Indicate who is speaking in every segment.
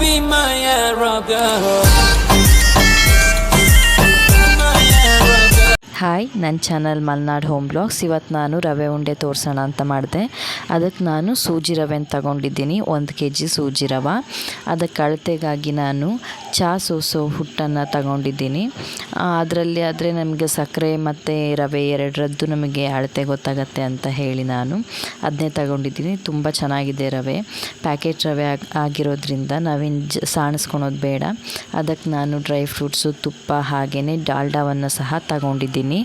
Speaker 1: be my Arab
Speaker 2: hi ನನ್ನ channel Malnad home blogs ಇವತ್ತು ನಾನು ರವೆ ಉಂಡೆ ತೋರಿಸೋಣ ಅಂತ ಮಾಡಿದೆ. ಅದಕ್ಕೆ ನಾನು ಸೂಜಿ ರವೆನ ತಗೊಂಡಿದ್ದೀನಿ, ಒಂದು ಕೆ ಜಿ ಸೂಜಿ ರವೆ. ಅದಕ್ಕೆ ಅಳತೆಗಾಗಿ ನಾನು ಚಹಾ ಸೋಸೋ ಹುಟ್ಟನ್ನು ತಗೊಂಡಿದ್ದೀನಿ. ಅದರಲ್ಲಿ ಆದರೆ ನಮಗೆ ಸಕ್ಕರೆ ಮತ್ತು ರವೆ ಎರಡರದ್ದು ನಮಗೆ ಅಳತೆ ಗೊತ್ತಾಗತ್ತೆ ಅಂತ ಹೇಳಿ ನಾನು ಅದನ್ನೇ ತಗೊಂಡಿದ್ದೀನಿ. ತುಂಬ ಚೆನ್ನಾಗಿದೆ ರವೆ. ಪ್ಯಾಕೆಟ್ ರವೆ ಆಗ್, ಆಗಿರೋದ್ರಿಂದ ನಾವೇನು ಜ, ಸಾಣಿಸ್ಕೊಳೋದು ಬೇಡ. ಅದಕ್ಕೆ ನಾನು ಡ್ರೈ ಫ್ರೂಟ್ಸು ತುಪ್ಪ ಹಾಗೆಯೇ ಡಾಲ್ಡಾವನ್ನು ಸಹ ತಗೊಂಡಿದ್ದೀನಿ.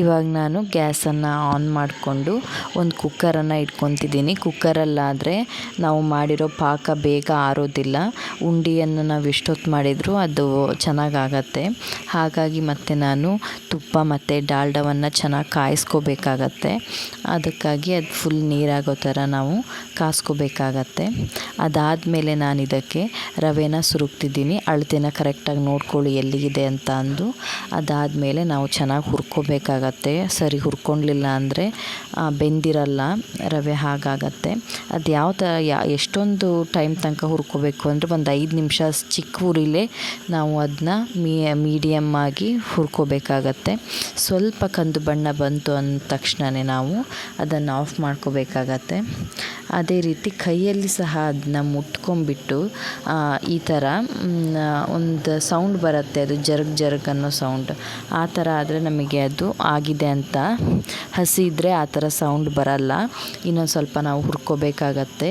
Speaker 2: ಇವಾಗ ನಾನು ಗ್ಯಾಸನ್ನು ಆನ್ ಮಾಡಿಕೊಂಡು ಒಂದು ಕುಕ್ಕರನ್ನು ಇಟ್ಕೊತಿದ್ದೀನಿ. ಕುಕ್ಕರಲ್ಲಾದರೆ ನಾವು ಮಾಡಿರೋ ಪಾಕ ಬೇಗ ಆರೋದಿಲ್ಲ. ಉಂಡೆಯನ್ನು ನಾವು ಎಷ್ಟೊತ್ತು ಮಾಡಿದರೂ ಅದು ಚೆನ್ನಾಗಾಗತ್ತೆ. ಹಾಗಾಗಿ ಮತ್ತೆ ನಾನು ತುಪ್ಪ ಮತ್ತು ಡಾಲ್ಡವನ್ನು ಚೆನ್ನಾಗಿ ಕಾಯಿಸ್ಕೋಬೇಕಾಗತ್ತೆ. ಅದಕ್ಕಾಗಿ ಅದು ಫುಲ್ ನೀರಾಗೋ ಥರ ನಾವು ಕಾಸ್ಕೋಬೇಕಾಗತ್ತೆ ಅದಾದಮೇಲೆ ನಾನು ಇದಕ್ಕೆ ರವೆನ ಸುರುಕ್ತಿದ್ದೀನಿ. ಅಳತೆನ ಕರೆಕ್ಟಾಗಿ ನೋಡ್ಕೊಳ್ಳಿ ಎಲ್ಲಿಗಿದೆ ಅಂತ ಅಂದು. ಅದಾದಮೇಲೆ ನಾವು ಚೆನ್ನಾಗಿ ಹುರ್ಕೋಬೇಕಾಗತ್ತೆ. ಸರಿ ಹುರ್ಕೊಳ್ಲಿಲ್ಲ ಅಂದರೆ ಬೆಂದಿರಲ್ಲ, ರವೆ ಹಾಗಾಗತ್ತೆ. ಅದು ಯಾವ ಥರ ಯಾ, ಎಷ್ಟೊಂದು ಟೈಮ್ ತನಕ ಹುರ್ಕೋಬೇಕು ಅಂದರೆ ಒಂದು ಐದು ನಿಮಿಷ ಚಿಕ್ಕ ಉರಿಲೇ ನಾವು ಅದನ್ನ ಮೀಡಿಯಮ್ ಆಗಿ ಹುರ್ಕೋಬೇಕಾಗತ್ತೆ. ಸ್ವಲ್ಪ ಕಂದು ಬಣ್ಣ ಬಂತು ಅಂದ ತಕ್ಷಣವೇ ನಾವು ಅದನ್ನು ಆಫ್ ಮಾಡ್ಕೋಬೇಕಾಗತ್ತೆ. ಅದೇ ರೀತಿ ಕೈಯಲ್ಲಿ ಸಹ ಅದನ್ನ ಮುಟ್ಕೊಂಡ್ಬಿಟ್ಟು ಈ ಥರ ಒಂದು ಸೌಂಡ್ ಬರುತ್ತೆ, ಅದು ಜರ್ಗ್ ಜರ್ಗ್ ಅನ್ನೋ ಸೌಂಡ್ ಆ ಥರ ಆದರೆ ನಮಗೆ ಅದು ಆಗಿದೆ ಅಂತ ಹಸಿ ಇದ್ದರೆ ಆ ಥರ ಸೌಂಡ್ ಬರಲ್ಲ. ಇನ್ನೊಂದು ಸ್ವಲ್ಪ ನಾವು ಹುರ್ಕೋಬೇಕಾಗತ್ತೆ.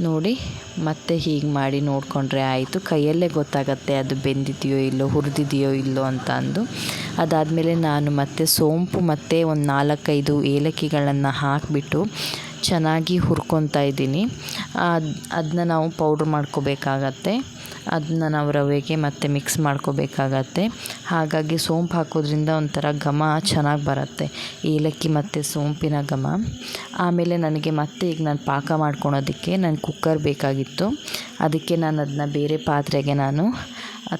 Speaker 2: ನೋಡಿ, ಮತ್ತೆ ಹೀಗೆ ಮಾಡಿ ನೋಡಿಕೊಂಡ್ರೆ ಆಯಿತು. ಕೈಯಲ್ಲೇ ಗೊತ್ತಾಗತ್ತೆ ಅದು ಬೆಂದಿದೆಯೋ ಇಲ್ಲೋ, ಹುರಿದಿದೆಯೋ ಇಲ್ಲೋ ಅಂತ ಅಂದು. ಅದಾದಮೇಲೆ ನಾನು ಮತ್ತೆ ಸೋಂಪು ಮತ್ತು ಒಂದು ನಾಲ್ಕೈದು ಏಲಕ್ಕಿಗಳನ್ನು ಹಾಕಿಬಿಟ್ಟು ಚೆನ್ನಾಗಿ ಹುರ್ಕೊತಾ ಇದ್ದೀನಿ. ಅದನ್ನ ನಾವು ಪೌಡ್ರ್ ಮಾಡ್ಕೋಬೇಕಾಗತ್ತೆ. ಅದನ್ನ ನಾವು ರವೆಗೆ ಮತ್ತೆ ಮಿಕ್ಸ್ ಮಾಡ್ಕೋಬೇಕಾಗತ್ತೆ. ಹಾಗಾಗಿ ಸೋಂಪು ಹಾಕೋದ್ರಿಂದ ಒಂಥರ ಘಮ ಚೆನ್ನಾಗಿ ಬರುತ್ತೆ. ಏಲಕ್ಕಿ ಮತ್ತು ಸೋಂಪಿನ ಘಮ. ಆಮೇಲೆ ನನಗೆ ಮತ್ತೆ ಈಗ ನಾನು ಪಾಕ ಮಾಡ್ಕೊಳೋದಕ್ಕೆ ನಾನು ಕುಕ್ಕರ್ ಬೇಕಾಗಿತ್ತು. ಅದಕ್ಕೆ ನಾನು ಅದನ್ನ ಬೇರೆ ಪಾತ್ರೆಗೆ ನಾನು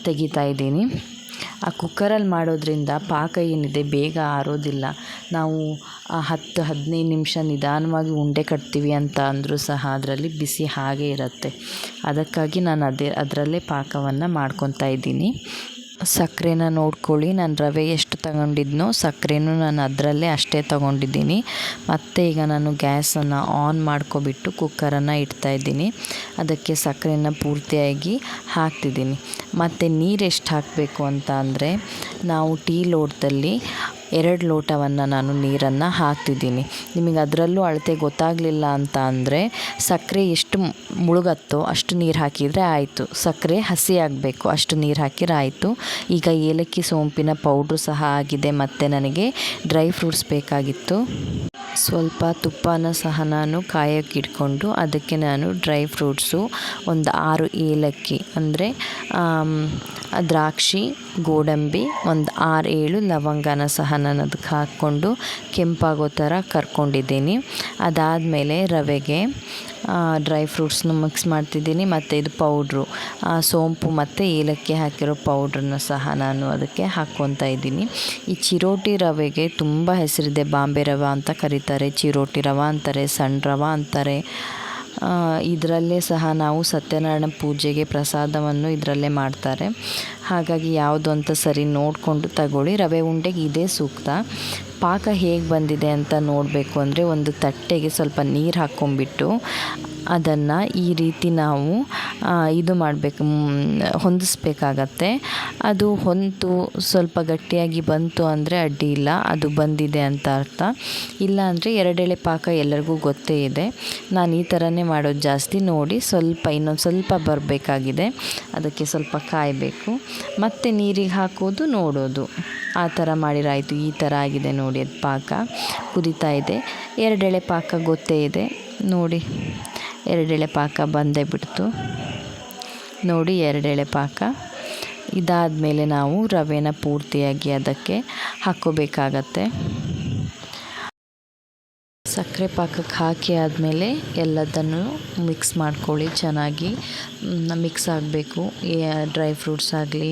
Speaker 2: ತೆಗಿತಾ ಇದ್ದೀನಿ. ಆ ಕುಕ್ಕರಲ್ಲಿ ಮಾಡೋದ್ರಿಂದ ಪಾಕ ಏನಿದೆ ಬೇಗ ಆರೋದಿಲ್ಲ. ನಾವು ಹತ್ತು, ಹದಿನೈದು ನಿಮಿಷ ನಿಧಾನವಾಗಿ ಉಂಡೆ ಕಟ್ತೀವಿ ಅಂತ ಅಂದರೂ ಸಹ ಅದರಲ್ಲಿ ಬಿಸಿ ಹಾಗೆ ಇರುತ್ತೆ. ಅದಕ್ಕಾಗಿ ನಾನು ಅದೇ, ಅದರಲ್ಲೇ ಪಾಕವನ್ನು ಮಾಡ್ಕೊತಾ ಇದ್ದೀನಿ. ಸಕ್ಕರೆನ ನೋಡ್ಕೊಳ್ಳಿ, ನಾನು ರವೆ ಎಷ್ಟು ತಗೊಂಡಿದ್ನೋ ಸಕ್ಕರೆನೂ ನಾನು ಅದರಲ್ಲೇ ಅಷ್ಟೇ ತಗೊಂಡಿದ್ದೀನಿ. ಮತ್ತು ಈಗ ನಾನು ಗ್ಯಾಸನ್ನು ಆನ್ ಮಾಡ್ಕೊಬಿಟ್ಟು ಕುಕ್ಕರನ್ನು ಇಡ್ತಾಯಿದ್ದೀನಿ ಅದಕ್ಕೆ ಸಕ್ಕರೆನ ಪೂರ್ತಿಯಾಗಿ ಹಾಕ್ತಿದ್ದೀನಿ. ಮತ್ತು ನೀರು ಎಷ್ಟು ಹಾಕಬೇಕು ಅಂತ ಅಂದರೆ, ನಾವು ಟೀ ಲೋಟದಲ್ಲಿ ಎರಡು ಲೋಟವನ್ನು ನಾನು ನೀರನ್ನು ಹಾಕ್ತಿದ್ದೀನಿ. ನಿಮಗೆ ಅದರಲ್ಲೂ ಅಳತೆ ಗೊತ್ತಾಗಲಿಲ್ಲ ಅಂತ ಅಂದರೆ ಸಕ್ಕರೆ ಎಷ್ಟು ಮುಳುಗತ್ತೋ ಅಷ್ಟು ನೀರು ಹಾಕಿದರೆ ಆಯಿತು. ಸಕ್ಕರೆ ಹಸಿ ಆಗಬೇಕು, ಅಷ್ಟು ನೀರು ಹಾಕಿದ್ರೆ ಆಯಿತು. ಈಗ ಏಲಕ್ಕಿ ಸೋಂಪಿನ ಪೌಡ್ರು ಸಹ ಆಗಿದೆ, ಮತ್ತು ನನಗೆ ಡ್ರೈ ಫ್ರೂಟ್ಸ್ ಬೇಕಾಗಿತ್ತು. ಸ್ವಲ್ಪ ತುಪ್ಪನ ಸಹ ನಾನು ಕಾಯಕ್ಕೆ ಇಟ್ಕೊಂಡು ಅದಕ್ಕೆ ನಾನು ಡ್ರೈ ಫ್ರೂಟ್ಸು, ಒಂದು ಆರು ಏಲಕ್ಕಿ ಅಂದರೆ ದ್ರಾಕ್ಷಿ, ಗೋಡಂಬಿ, ಒಂದು ಆರು ಏಳು ಲವಂಗನ ಸಹ ನಾನು ಅದಕ್ಕೆ ಹಾಕ್ಕೊಂಡು ಕೆಂಪಾಗೋ ಥರ ಕರ್ಕೊಂಡಿದ್ದೀನಿ. ಅದಾದಮೇಲೆ ರವೆಗೆ ಡ್ರೈ ಫ್ರೂಟ್ಸ್ನು ಮಿಕ್ಸ್ ಮಾಡ್ತಿದ್ದೀನಿ. ಮತ್ತು ಇದು ಪೌಡ್ರು ಸೋಂಪು ಮತ್ತು ಏಲಕ್ಕಿ ಹಾಕಿರೋ ಪೌಡ್ರನ್ನ ಸಹ ನಾನು ಅದಕ್ಕೆ ಹಾಕ್ಕೊತಾ ಇದ್ದೀನಿ. ಈ ಚಿರೋಟಿ ರವೆಗೆ ತುಂಬ ಹೆಸರಿದೆ. ಬಾಂಬೆ ರವೆ ಅಂತ ಕರೀತಾರೆ, ಚಿರೋಟಿ ರವೆ ಅಂತಾರೆ, ಸಣ್ಣ ರವೆ ಅಂತಾರೆ. ಇದರಲ್ಲೇ ಸಹ ನಾವು ಸತ್ಯನಾರಾಯಣ ಪೂಜೆಗೆ ಪ್ರಸಾದವನ್ನು ಇದರಲ್ಲೇ ಮಾಡ್ತಾರೆ. ಹಾಗಾಗಿ ಯಾವುದು ಅಂತ ಸರಿ ನೋಡಿಕೊಂಡು ತಗೊಳ್ಳಿ. ರವೆ ಉಂಡೆಗೆ ಇದೇ ಸೂಕ್ತ. ಪಾಕ ಹೇಗೆ ಬಂದಿದೆ ಅಂತ ನೋಡಬೇಕು ಅಂದರೆ ಒಂದು ತಟ್ಟೆಗೆ ಸ್ವಲ್ಪ ನೀರು ಹಾಕ್ಕೊಂಬಿಟ್ಟು ಅದನ್ನು ಈ ರೀತಿ ನಾವು ಇದು ಮಾಡಬೇಕು ಹೊಂದಿಸ್ಬೇಕಾಗತ್ತೆ. ಅದು ಹೊಂತು ಸ್ವಲ್ಪ ಗಟ್ಟಿಯಾಗಿ ಬಂತು ಅಂದರೆ ಅಡ್ಡಿ ಇಲ್ಲ, ಅದು ಬಂದಿದೆ ಅಂತ ಅರ್ಥ. ಇಲ್ಲ ಅಂದರೆ ಎರಡೆಳೆ ಪಾಕ ಎಲ್ಲರಿಗೂ ಗೊತ್ತೇ ಇದೆ. ನಾನು ಈ ಥರನೇ ಮಾಡೋದು ಜಾಸ್ತಿ ನೋಡಿ ಸ್ವಲ್ಪ, ಇನ್ನೊಂದು ಸ್ವಲ್ಪ ಬರಬೇಕಾಗಿದೆ. ಅದಕ್ಕೆ ಸ್ವಲ್ಪ ಕಾಯಬೇಕು. ಮತ್ತು ನೀರಿಗೆ ಹಾಕೋದು, ನೋಡೋದು. ಆ ಥರ ಮಾಡಿರಾಯಿತು, ಈ ಥರ ಆಗಿದೆ ನೋಡಿ ಅದು ಪಾಕ. ಕುದೀತಾ ಇದೆ. ಎರಡೆಳೆ ಪಾಕ ಗೊತ್ತೇ ಇದೆ. ನೋಡಿ, ಎರಡೆಳೆ ಪಾಕ ಬಂದೇ ಬಿಡ್ತು. ನೋಡಿ, ಎರಡೆಳೆ ಪಾಕ. ಇದಾದ ಮೇಲೆ ನಾವು ರವೆನ ಪೂರ್ತಿಯಾಗಿ ಅದಕ್ಕೆ ಹಾಕ್ಕೋಬೇಕಾಗತ್ತೆ. ಸಕ್ಕರೆ ಪಾಕಕ್ಕೆ ಹಾಕಿ ಆದಮೇಲೆ ಎಲ್ಲದನ್ನು ಮಿಕ್ಸ್ ಮಾಡ್ಕೊಳ್ಳಿ ಚೆನ್ನಾಗಿ. ಮಿಕ್ಸ್ ಆಗಬೇಕು. ಡ್ರೈ ಫ್ರೂಟ್ಸ್ ಆಗಲಿ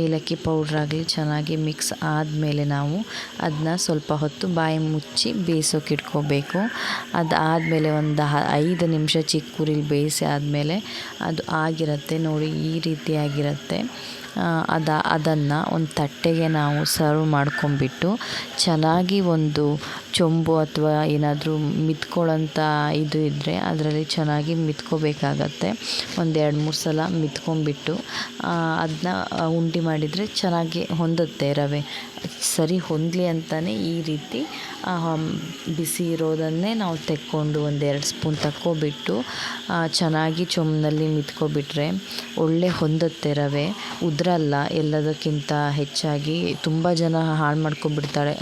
Speaker 2: ಏಲಕ್ಕಿ ಪೌಡ್ರ್ ಆಗಲಿ ಚೆನ್ನಾಗಿ ಮಿಕ್ಸ್ ಆದಮೇಲೆ ನಾವು ಅದನ್ನ ಸ್ವಲ್ಪ ಹೊತ್ತು ಬಾಯಿ ಮುಚ್ಚಿ ಬೇಯಿಸೋಕೆ ಇಟ್ಕೋಬೇಕು. ಅದು ಆದಮೇಲೆ ಒಂದು ಐದು ನಿಮಿಷ ಚಿಕ್ಕ ಉರಿಲಿ ಬೇಯಿಸಿ ಆದಮೇಲೆ ಅದು ಆಗಿರುತ್ತೆ ನೋಡಿ, ಈ ರೀತಿಯಾಗಿರುತ್ತೆ ಅದ, ಅದನ್ನು ಒಂದು ತಟ್ಟೆಗೆ ನಾವು ಸರ್ವ್ ಮಾಡ್ಕೊಂಬಿಟ್ಟು ಚೆನ್ನಾಗಿ ಒಂದು ಚೊಂಬು ಅಥವಾ ಏನಾದರೂ ಮಿತ್ಕೊಳ್ಳೋಂಥ ಇದು ಇದ್ದರೆ ಅದರಲ್ಲಿ ಚೆನ್ನಾಗಿ ಮಿತ್ಕೋಬೇಕಾಗತ್ತೆ. ಒಂದು ಎರಡು ಮೂರು ಸಲ ಮಿತ್ಕೊಂಡ್ಬಿಟ್ಟು ಅದನ್ನ ಉಂಡೆ ಮಾಡಿದರೆ ಚೆನ್ನಾಗಿ ಹೊಂದುತ್ತೆ ರವೆ. ಸರಿ ಹೊಂದಲಿ ಅಂತಲೇ ಈ ರೀತಿ ಬಿಸಿ ಇರೋದನ್ನೇ ನಾವು ತೆಕ್ಕೊಂಡು ಒಂದೆರಡು ಸ್ಪೂನ್ ತಕ್ಕೊಬಿಟ್ಟು ಚೆನ್ನಾಗಿ ಚೊಮ್ಮನಲ್ಲಿ ಮಿತ್ಕೊಬಿಟ್ರೆ ಒಳ್ಳೆ ಹೊಂದುತ್ತೆ ರವೆ. ಉದುರಲ್ಲ, ಎಲ್ಲದಕ್ಕಿಂತ ಹೆಚ್ಚಾಗಿ ತುಂಬ ಜನ ಹಾಳು ಮಾಡ್ಕೊಬಿಡ್ತಾರೆ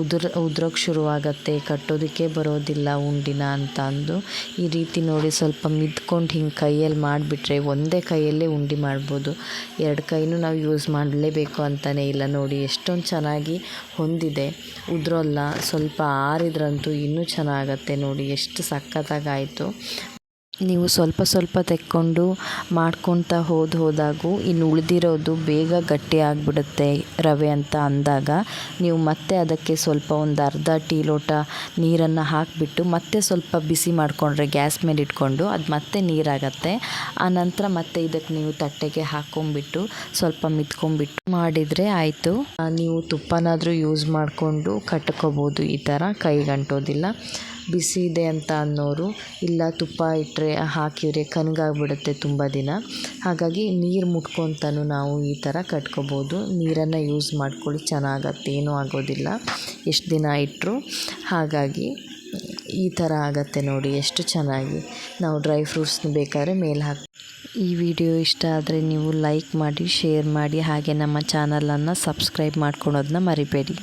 Speaker 2: ಉದುರ್ ಉದ್ರೋಕ್ಕೆ ಶುರುವಾಗತ್ತೆ, ಕಟ್ಟೋದಕ್ಕೆ ಬರೋದಿಲ್ಲ ಉಂಡಿನ ಅಂತ ಅಂದು. ಈ ರೀತಿ ನೋಡಿ ಸ್ವಲ್ಪ ಮಿದ್ಕೊಂಡು ಹಿಂಗೆ ಕೈಯಲ್ಲಿ ಮಾಡಿಬಿಟ್ರೆ ಒಂದೇ ಕೈಯಲ್ಲೇ ಉಂಡಿ ಮಾಡ್ಬೋದು. ಎರಡು ಕೈನೂ ನಾವು ಯೂಸ್ ಮಾಡಲೇಬೇಕು ಅಂತಲೇ ಇಲ್ಲ ನೋಡಿ ಎಷ್ಟೊಂದು ಚೆನ್ನಾಗಿ ಹೊಂದಿದೆ. ಉದ್ರಲ್ಲ ಸ್ವಲ್ಪ ಆರಿದ್ರಂತೂ ಇನ್ನೂ ಚೆನ್ನಾಗತ್ತೆ ನೋಡಿ ಎಷ್ಟು ಸಖತ್ತಾಗಾಯಿತು. ನೀವು ಸ್ವಲ್ಪ ಸ್ವಲ್ಪ ತೆಕ್ಕೊಂಡು ಮಾಡ್ಕೊತ ಹೋದ ಹೋದಾಗೂ ಇನ್ನು ಉಳಿದಿರೋದು ಬೇಗ ಗಟ್ಟಿ ಆಗಿಬಿಡುತ್ತೆ ರವೆ ಅಂತ ಅಂದಾಗ ನೀವು ಮತ್ತೆ ಅದಕ್ಕೆ ಸ್ವಲ್ಪ ಒಂದು ಅರ್ಧ ಟೀ ಲೋಟ ನೀರನ್ನು ಹಾಕಿಬಿಟ್ಟು ಮತ್ತೆ ಸ್ವಲ್ಪ ಬಿಸಿ ಮಾಡಿಕೊಂಡ್ರೆ ಗ್ಯಾಸ್ ಮೇಲೆ ಇಟ್ಕೊಂಡು ಅದು ಮತ್ತೆ ನೀರಾಗತ್ತೆ. ಆನಂತರ ಮತ್ತೆ ಇದಕ್ಕೆ ನೀವು ತಟ್ಟೆಗೆ ಹಾಕ್ಕೊಂಬಿಟ್ಟು ಸ್ವಲ್ಪ ಮಿತ್ಕೊಂಬಿಟ್ಟು ಮಾಡಿದರೆ ಆಯಿತು. ನೀವು ತುಪ್ಪನಾದರೂ ಯೂಸ್ ಮಾಡಿಕೊಂಡು ಕಟ್ಕೋಬೋದು ಈ ಥರ ಕೈಗಂಟೋದಿಲ್ಲ. ಬಿಸಿ ಇದೆ ಅಂತ ಅನ್ನೋರು ಇಲ್ಲ ತುಪ್ಪ ಇಟ್ಟರೆ ಹಾಕಿದರೆ ಕಣ್ಗಾಗ್ಬಿಡುತ್ತೆ ತುಂಬ ದಿನ. ಹಾಗಾಗಿ ನೀರು ಮುಟ್ಕೊತನೂ ನಾವು ಈ ಥರ ಕಟ್ಕೋಬೋದು. ನೀರನ್ನು ಯೂಸ್ ಮಾಡ್ಕೊಳ್ಳಿ, ಚೆನ್ನಾಗತ್ತೆ, ಏನೂ ಆಗೋದಿಲ್ಲ. ಎಷ್ಟು ದಿನ ಇಟ್ಟರು ಹಾಗಾಗಿ ಈ ಥರ ಆಗತ್ತೆ ನೋಡಿ, ಎಷ್ಟು ಚೆನ್ನಾಗಿ. ನಾವು ಡ್ರೈ ಫ್ರೂಟ್ಸ್ನ ಬೇಕಾದ್ರೆ ಮೇಲೆ ಹಾಕಿ ಈ ವಿಡಿಯೋ ಇಷ್ಟ ಆದರೆ ನೀವು ಲೈಕ್ ಮಾಡಿ, ಶೇರ್ ಮಾಡಿ, ಹಾಗೆ ನಮ್ಮ ಚಾನಲನ್ನು ಸಬ್ಸ್ಕ್ರೈಬ್ ಮಾಡ್ಕೊಳೋದನ್ನ ಮರಿಬೇಡಿ.